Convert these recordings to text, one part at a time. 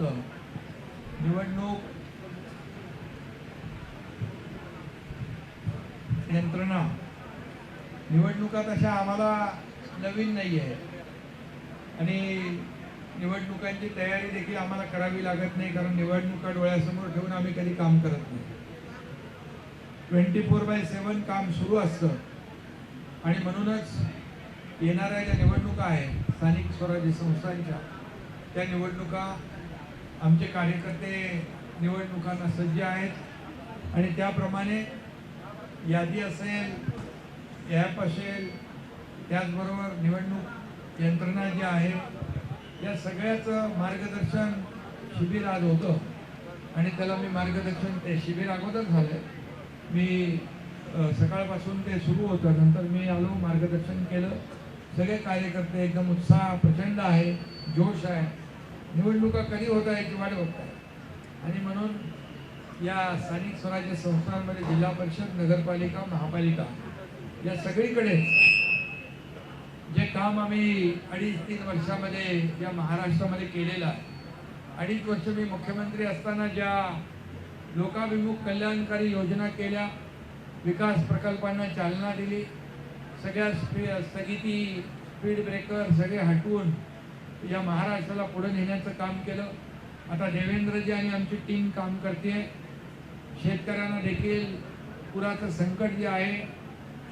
होतं. निवडणूक यंत्रणा. निवडणुका तशा आम्हाला नवीन नाही आहे आणि निवडणुकांची तयारी देखील आम्हाला करावी लागत नाही कारण निवडणुका डोळ्यासमोर ठेवून आम्ही कधी काम करत नाही. ट्वेंटी फोर बाय सेवन काम सुरू असतं. आणि म्हणूनच येणाऱ्या ज्या निवडणुका आहेत स्थानिक स्वराज्य संस्थांच्या त्या निवडणुका आमचे कार्यकर्ते निवडणुकांना सज्ज आहेत. आणि त्याप्रमाणे यादी असेल ॲप असेल त्याचबरोबर निवडणूक यंत्रणा जी आहे या सगळ्याचं मार्गदर्शन शिबिर आज होतं. आणि त्याला मी मार्गदर्शन ते शिबिर अगोदर झालं. मी सकाळपासून ते सुरू होतं. नंतर मी आलो मार्गदर्शन केलं. सगळे कार्यकर्ते एकदम उत्साह प्रचंड आहे जोश आहे. निवडणुका कधी होत आहे याची होत आहे? आणि म्हणून या स्थानिक स्वराज्य संस्थांमध्ये जिल्हा परिषद नगरपालिका महापालिका या सगळीकडे जे काम आम्ही अडीच तीन वर्षामध्ये या महाराष्ट्रामध्ये केलेलं आहे. अडीच वर्ष मी मुख्यमंत्री असताना ज्या लोकाभिमुख कल्याणकारी योजना केल्या विकास प्रकल्पांना चालना दिली सगळ्या स्पी- स्थगिती स्पीड ब्रेकर सगळे हटवून या महाराष्ट्राला पुढे नेण्याचं काम केलं. आता देवेंद्रजी आणि आमची टीम काम करते. शेतकऱ्यांना देखील पुराचं संकट जे आहे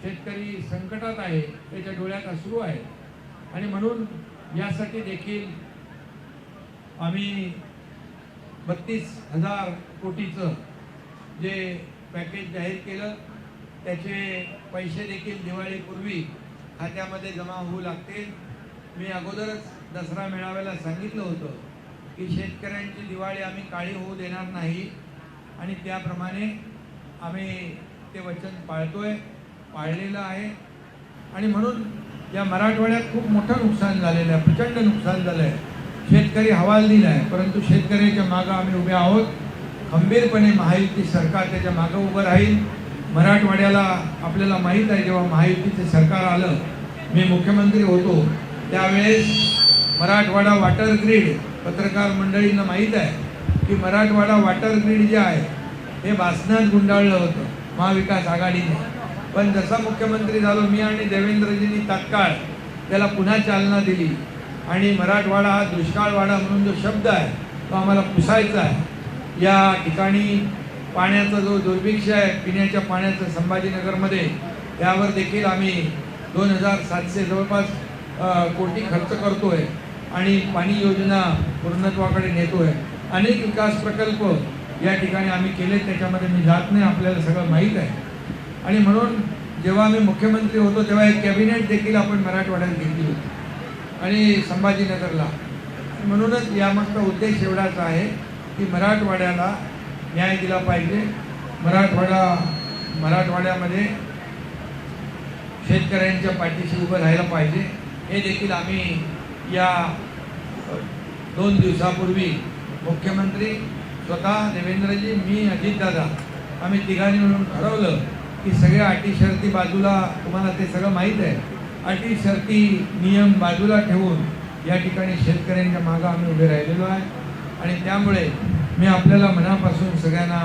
शेतकरी संकटात आहे त्याच्या डोळ्यात अश्रू आहे आणि म्हणून यासाठी देखील आम्ही बत्तीस हजार कोटीचं जे पॅकेज जाहीर केलं त्याचे पैसे देखील दिवाळीपूर्वी खात्यामध्ये जमा होऊ लागतील. मी अगोदरच दसरा मेळाव्याला सांगितलं होतं की शेतकऱ्यांची दिवाळी आम्ही काळी होऊ देणार नाही. आणि त्याप्रमाणे आम्ही ते वचन पाळतोय पाळलेलं आहे. आणि म्हणून या मराठवाड्यात खूप मोठं नुकसान झालेलं आहे प्रचंड नुकसान झालं आहे शेतकरी हवालदिल आहे परंतु शेतकऱ्याच्या मागं आम्ही उभे आहोत. खंबीरपणे महायुती सरकार त्याच्या मागं उभं राहील. मराठवाड्याला आपल्याला माहीत आहे जेव्हा महायुतीचं सरकार आलं मी मुख्यमंत्री होतो त्यावेळेस मराठवाडा वॉटर ग्रीड पत्रकार मंडळींना माहीत आहे की मराठवाडा वॉटर ग्रीड जे आहे हे भाषणात गुंडाळलं होतं महाविकास आघाडीने. पण जसा मुख्यमंत्री झालो मी आणि देवेंद्रजींनी तात्काळ त्याला पुन्हा चालना दिली. आणि मराठवाडा हा दुष्काळवाडा म्हणून जो शब्द आहे तो आम्हाला पुसायचा आहे. या ठिकाणी पाण्याचा जो दुर्भिक्ष आहे पिण्याच्या पाण्याचं संभाजीनगरमध्ये त्यावर देखील आम्ही दोन हजार सातशे जवळपास कोटी खर्च करतोय. आणि पाणी योजना पूर्णत्वाकडे नेतोय. अनेक विकास प्रकल्प या ठिकाणी आम्ही केले त्याच्यामध्ये मी जात नाही आपल्याला सगळं माहीत आहे. आणि म्हणून जेव्हा आम्ही मुख्यमंत्री होतो तेव्हा एक कॅबिनेट देखील आपण मराठवाड्यात घेतली होती. आणि संभाजीनगरला. म्हणूनच यामागचा उद्देश एवढाच आहे की मराठवाड्याला न्याय दिला पाहिजे. मराठवाडा मराठवाड्यामध्ये शेतकऱ्यांच्या पाठीशी उभं राहायला पाहिजे. हे देखील आम्ही या दोन दिवसापूर्वी मुख्यमंत्री स्वतः देवेंद्रजी मी अजितदादा आम्ही तिघांनी मिळून ठरवलं की सगळ्या अटी शर्ती बाजूला तुम्हाला ते सगळं माहीत आहे अटी शर्ती नियम बाजूला ठेवून या ठिकाणी शेतकऱ्यांच्या मागं आम्ही उभे राहिलेलो आहे. आणि त्यामुळे मी आपल्याला मनापासून सगळ्यांना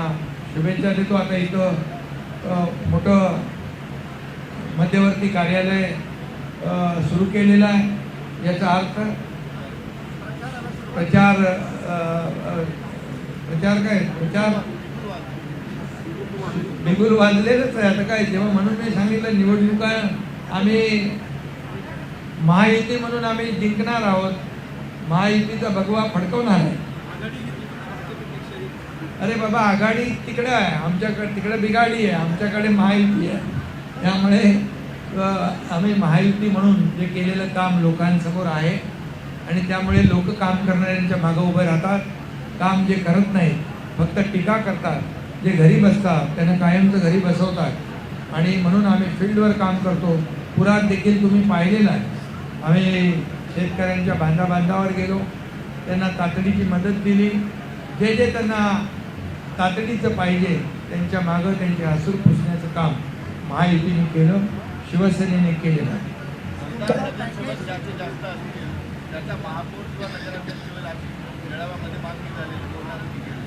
शुभेच्छा देतो. आता इथं मोठं मध्यवर्ती कार्यालय सुरू केलेलं आहे. याचा अर्थ प्रचार प्रचार काय? प्रचार. बिगुल वाजलेलंच आहे. आता काय जेव्हा म्हणून मी सांगितलं निवडणुका आम्ही महायुती म्हणून आम्ही जिंकणार आहोत. महायुतीचा भगवा फडकवणार आहे अरे बाबा आघाडी तिकडे आहे. आमच्याकडे तिकडे बिघाडी आहे. आमच्याकडे महायुती आहे. त्यामुळे आम्ही महायुती म्हणून जे केलेलं काम लोकांसमोर आहे आणि त्यामुळे लोक काम करणाऱ्यांच्या मागं उभे राहतात काम जे करत नाहीत फक्त टीका करतात जे घरी बसतात त्यांना कायमचं घरी बसवतात. आणि म्हणून आम्ही फील्डवर काम करतो. पुरात देखील तुम्ही पाहिलेलं आहे. आम्ही शेतकऱ्यांच्या बांधा बांधावर गेलो. त्यांना तातडीची मदत दिली. जे जे त्यांना तातडीचं पाहिजे त्यांच्या मागं त्यांचे हसूर पुसण्याचं काम महायुतीने केलं. शिवसेनेने केलेलं आहे केली.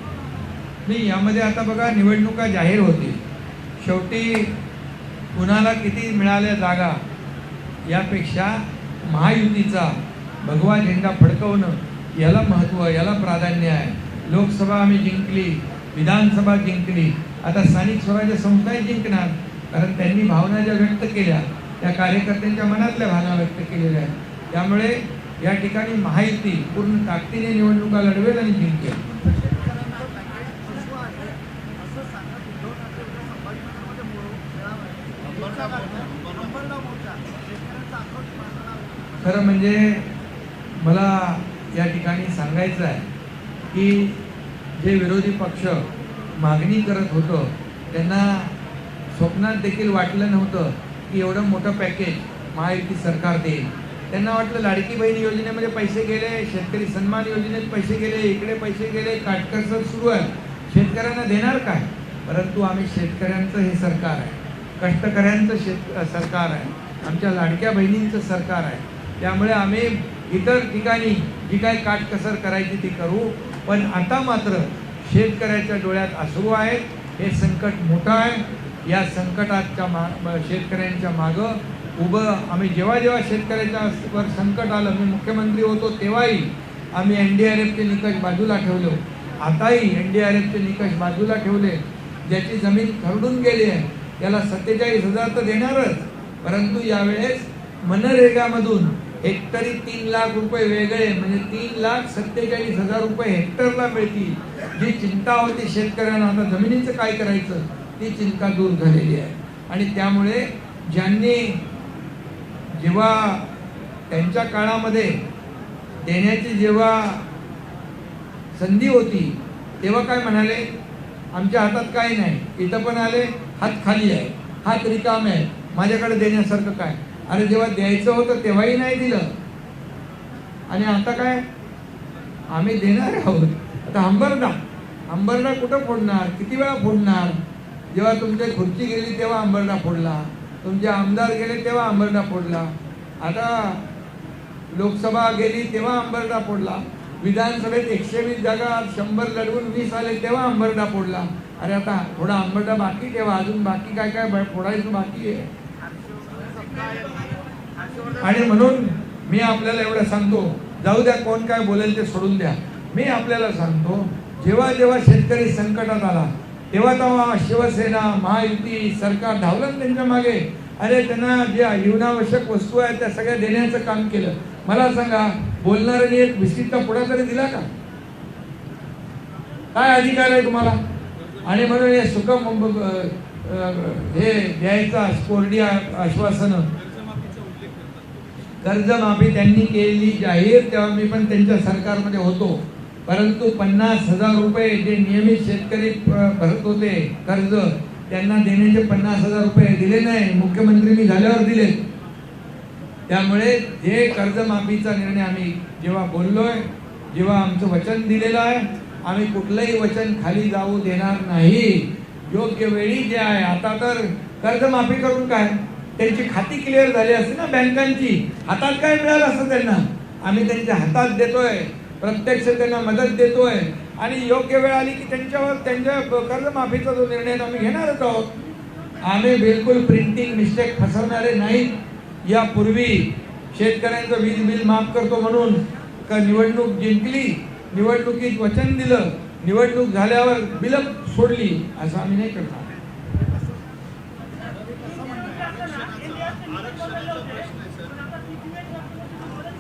नाही यामध्ये आता बघा निवडणुका जाहीर होतील. शेवटी कुणाला किती मिळाल्या जागा यापेक्षा महायुतीचा भगवा झेंडा फडकवणं याला महत्त्व याला प्राधान्य आहे. लोकसभा आम्ही जिंकली विधानसभा जिंकली. आता स्थानिक स्वराज्य संस्थाही जिंकणार. कारण त्यांनी भावना ज्या व्यक्त केल्या त्या कार्यकर्त्यांच्या मनातल्या भावना व्यक्त केलेल्या आहेत. त्यामुळे या ठिकाणी माहिती पूर्ण ताकदीने निवडणुका लढवेल आणि जिंकेल. खरं म्हणजे मला या ठिकाणी सांगायचं आहे की जे विरोधी पक्ष मागणी करत होतं त्यांना स्वप्नात देखील वाटलं नव्हतं की एवढं मोठं पॅकेज महायुती सरकार देईल. त्यांना वाटलं लाडकी बहीण योजनेमध्ये पैसे गेले शेतकरी सन्मान योजनेत पैसे गेले इकडे पैसे गेले काटकसर सुरू आहे शेतकऱ्यांना देणार काय? परंतु आम्ही शेतकऱ्यांचं हे सरकार आहे. कष्टकऱ्यांचं शेत सरकार आहे. आमच्या लाडक्या बहिणींचं सरकार आहे. त्यामुळे आम्ही इतर ठिकाणी जी काही काटकसर करायची ती करू. पण आता मात्र शेतकऱ्याच्या डोळ्यात अश्रू आहेत. हे संकट मोठं आहे. या संकटाच्या मा शेतकऱ्यांच्या मागं उभं आम्ही जेव्हा जेव्हा शेतकऱ्याच्या वर संकट आलं मी मुख्यमंत्री होतो तेव्हाही आम्ही एन डी आर एफचे निकष बाजूला ठेवलो. आताही एन डी आर एफचे निकष बाजूला ठेवले. ज्याची जमीन खरडून गेली आहे त्याला सत्तेचाळीस हजार तर देणारच. परंतु यावेळेस मनरेगामधून हेक्टरी तीन लाख रुपये वेगळे म्हणजे तीन लाख सत्तेचाळीस हजार रुपये हेक्टरला मिळतील. जी चिंता होती शेतकऱ्यांना आता जमिनीचं काय करायचं? ती चिंता दूर झालेली आहे. आणि त्यामुळे ज्यांनी जेव्हा त्यांच्या काळामध्ये देण्याची जेव्हा संधी होती तेव्हा काय म्हणाले? आमच्या हातात काही नाही. इथं पण आले हात खाली आहे. हात रिकाम आहे. माझ्याकडे देण्यासारखं काय? अरे जेव्हा द्यायचं होतं तेव्हाही नाही दिलं. आणि आता काय? आम्ही देणार आहोत. आता अंबरडा अंबरडा कुठं फोडणार? किती वेळा फोडणार? जेव्हा तुमच्या खुर्ची गेली तेव्हा अंबरडा फोडला. तुमचे आमदार गेले तेव्हा अंबरडा फोडला. आता लोकसभा गेली तेव्हा अंबरडा फोडला. विधानसभेत एकशे वीस जागा शंभर लढवून वीस आले तेव्हा अंबरडा फोडला. अरे आता थोडा अंबरडा बाकी ठेवा. अजून बाकी काय काय ब- फोडायचं बाकी आहे. आणि म्हणून मी आपल्याला एवढं सांगतो जाऊ द्या कोण काय बोलेल ते सोडून द्या. मी आपल्याला सांगतो जेव्हा जेव्हा शेतकरी संकटात आला तेव्हा तेव्हा शिवसेना महायुती सरकार धावलं ना त्यांच्या मागे. अरे त्यांना ज्या जीवनावश्यक वस्तू आहेत त्या सगळ्या देण्याचं काम केलं. मला सांगा बोलणाऱ्यांनी एक बिस्किटचा पुढा तरी दिला का? काय अधिकार आहे तुम्हाला? आणि म्हणून हे सुख हे द्यायचा कोरडी आश्वासनं. कर्जमाफी त्यांनी केलेली जाहीर तेव्हा मी पण त्यांच्या सरकारमध्ये होतो. परंतु पन्नास हजार रुपये जे नियमित शेतकरी भरत होते कर्ज त्यांना देण्याचे पन्नास हजार रुपये दिले नाही. मुख्यमंत्री मी झाल्यावर दिले. त्यामुळे हे कर्जमाफीचा निर्णय आम्ही जेव्हा बोललोय जेव्हा आमचं वचन दिलेलं आहे आम्ही कुठलंही वचन खाली जाऊ देणार नाही. योग्य वेळी जे आहे आता तर कर्जमाफी करून काय? त्यांची खाती क्लिअर झाली असते ना बँकांची. हातात काय मिळालं असतं त्यांना? आम्ही त्यांच्या हातात देतोय. प्रत्यक्ष त्यांना मदत देतोय. आणि योग्य वेळ आली की त्यांच्यावर त्यांच्या कर्जमाफीचा जो निर्णय आम्ही घेणारच आहोत आम्ही बिलकुल प्रिंटिंग मिस्टेक फसवणारे नाहीत. यापूर्वी शेतकऱ्यांचं वीज बिल माफ करतो म्हणून का निवडणूक जिंकली निवडणुकीत वचन दिलं निवडणूक झाल्यावर बिल सोडली असं आम्ही नाही करणार.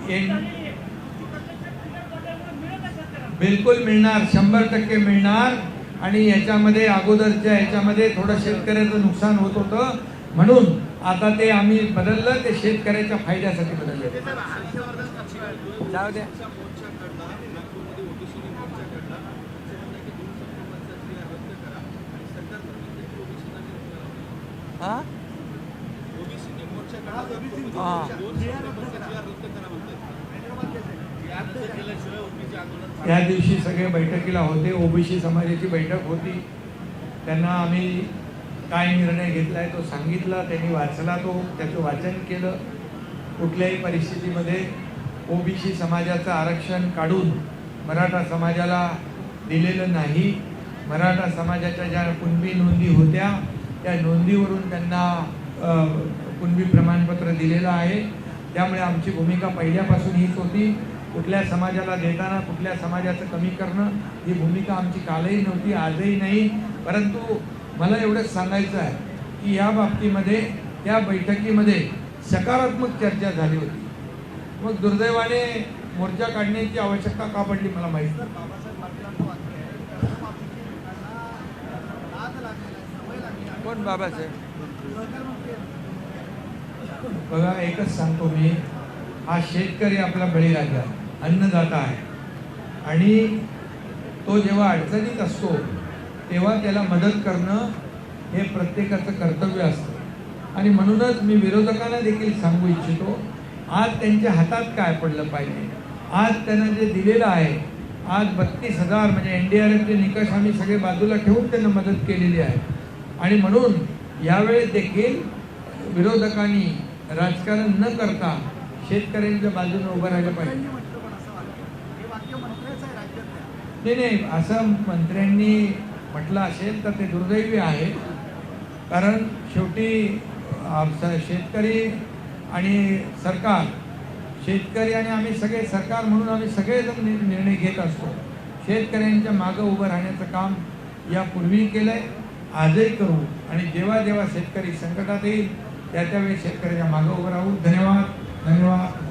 एन- बिलकुल मिळणार शंभर टक्के मिळणार. आणि याच्यामध्ये अगोदरच्या याच्यामध्ये थोडं शेतकऱ्याचं नुकसान होत होतं. म्हणून आता ते आम्ही बदललं ते शेतकऱ्याच्या फायद्यासाठी बदललं. जाऊ द्या. हा? ओबीसीने मोर्चा काढला हा. त्या दिवशी सगळे बैठकीला होते. ओबीसी समाजाची बैठक होती. त्यांना आम्ही काय निर्णय घेतलाय तो सांगितला. त्यांनी वाचला तो. त्याचं वाचन केलं. कुठल्याही परिस्थितीमध्ये ओबीसी समाजाचं आरक्षण काढून मराठा समाजाला दिलेलं नाही. मराठा समाजाच्या ज्या कुणबी नोंदी होत्या त्या नोंदीवरून त्यांना कुणबी प्रमाणपत्र दिलेलं आहे. त्यामुळे आमची भूमिका पहिल्यापासून हीच होती. कुठल्या समाजाला देताना कुठल्या समाजाचं कमी करणं ही भूमिका आमची कालही नव्हती आजही नाही. परंतु मला एवढंच सांगायचं आहे की या बाबतीमध्ये त्या बैठकीमध्ये सकारात्मक चर्चा झाली होती. मग दुर्दैवाने मोर्चा काढण्याची आवश्यकता का पडली मला माहीत कोण बाबासाहेब? बघा एकच सांगतो मी. हा शेतकरी आपला बळीराजा अन्नदाता आहे. आणि तो जेव्हा अडचणीत असतो तेव्हा त्याला मदत करणं हे प्रत्येकाचं कर्तव्य असतं. आणि म्हणूनच मी विरोधकांना देखील सांगू इच्छितो आज त्यांच्या हातात काय पडलं पाहिजे? आज त्यांना जे दिलेलं आहे आज बत्तीस हजार म्हणजे एन डी आर एफचे निकष आम्ही सगळे बाजूला ठेवून त्यांना मदत केलेली आहे. आणि म्हणून यावेळेस देखील विरोधकांनी राजकारण न करता शेतकऱ्यांच्या बाजूने उभं राहिलं पाहिजे मंत्र्यांनी म्हटलं पण असं वाटतं हे वाक्य मंत्र्याचं आहे राज्यातल्या नाही नाही असं मंत्र्यांनी म्हटलं असेल तर ते दुर्दैवी आहे. कारण शेवटी शेतकरी आणि सरकार शेतकरी आणि आम्ही सगळे सरकार म्हणून आम्ही सगळेजण निर्णय घेत असतो. शेतकऱ्यांच्या मागं उभं राहण्याचं काम यापूर्वी केलं आहे आजही करू. आणि जेव्हा जेव्हा शेतकरी संकटात येईल त्या त्यावेळी शेतकऱ्याच्या मागं उभं राहू. धन्यवाद. धन्यवाद.